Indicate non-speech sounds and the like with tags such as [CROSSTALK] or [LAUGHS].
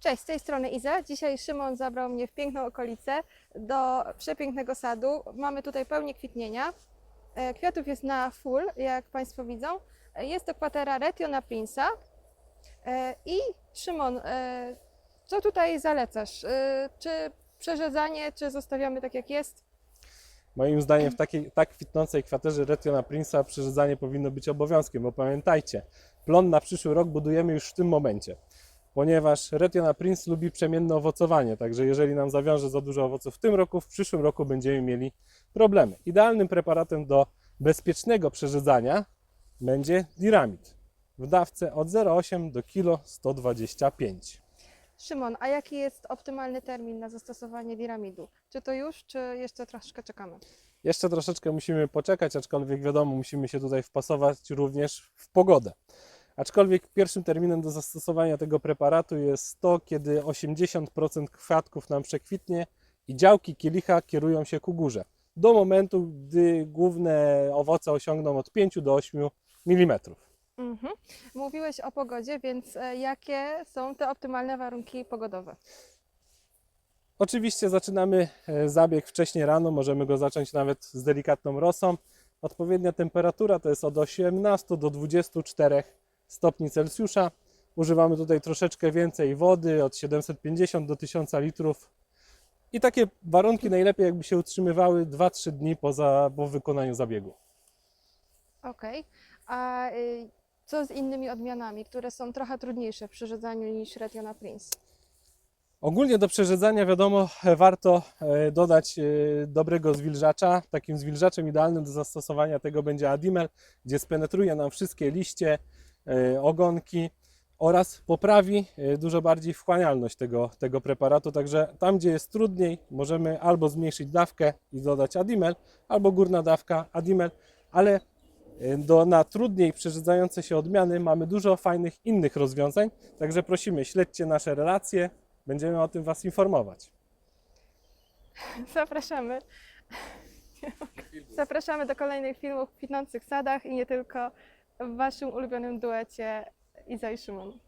Cześć, z tej strony Iza. Dzisiaj Szymon zabrał mnie w piękną okolicę do przepięknego sadu. Mamy tutaj pełnię kwitnienia. E, Kwiatów jest na full, jak Państwo widzą. E, Jest to kwatera Retiona Prince'a. E, I Szymon, co tutaj zalecasz? Czy przerzedzanie, czy zostawiamy tak jak jest? Moim zdaniem w takiej tak kwitnącej kwaterze Retiona Prince'a przerzedzanie powinno być obowiązkiem, bo pamiętajcie, plon na przyszły rok budujemy już w tym momencie, ponieważ Retiona Prince lubi przemienne owocowanie, także jeżeli nam zawiąże za dużo owoców w tym roku, w przyszłym roku będziemy mieli problemy. Idealnym preparatem do bezpiecznego przerzedzania będzie diramid w dawce od 0,8 do kilo 125. Szymon, a jaki jest optymalny termin na zastosowanie diramidu? Czy to już, czy jeszcze troszkę czekamy? Jeszcze troszeczkę musimy poczekać, aczkolwiek wiadomo, musimy się tutaj wpasować również w pogodę. Aczkolwiek pierwszym terminem do zastosowania tego preparatu jest to, kiedy 80% kwiatków nam przekwitnie i działki kielicha kierują się ku górze. Do momentu, gdy główne owoce osiągną od 5 do 8 mm. Mhm. Mówiłeś o pogodzie, więc e, jakie są te optymalne warunki pogodowe? Oczywiście zaczynamy e, zabieg wcześnie rano, możemy go zacząć nawet z delikatną rosą. Odpowiednia temperatura to jest od 18 do 24 stopni Celsjusza. Używamy tutaj troszeczkę więcej wody, od 750 do 1000 litrów. I takie warunki najlepiej jakby się utrzymywały 2-3 dni poza, po wykonaniu zabiegu. Okej. A y, co z innymi odmianami, które są trochę trudniejsze w przerzedzaniu niż Retiona Prince? Ogólnie do przerzedzania wiadomo warto e, dodać e, dobrego zwilżacza. Takim zwilżaczem idealnym do zastosowania tego będzie Adimel, gdzie spenetruje nam wszystkie liście, ogonki oraz poprawi e, dużo bardziej wchłanialność tego, tego preparatu. Także tam, gdzie jest trudniej, możemy albo zmniejszyć dawkę i dodać Adimel, albo górna dawka Adimel, ale e, do, na trudniej przerzedzające się odmiany mamy dużo fajnych innych rozwiązań. Także prosimy, śledźcie nasze relacje, będziemy o tym Was informować. Zapraszamy. [LAUGHS] Zapraszamy do kolejnych filmów w kwitnących sadach i nie tylko w Waszym ulubionym duecie Iza i Szymon.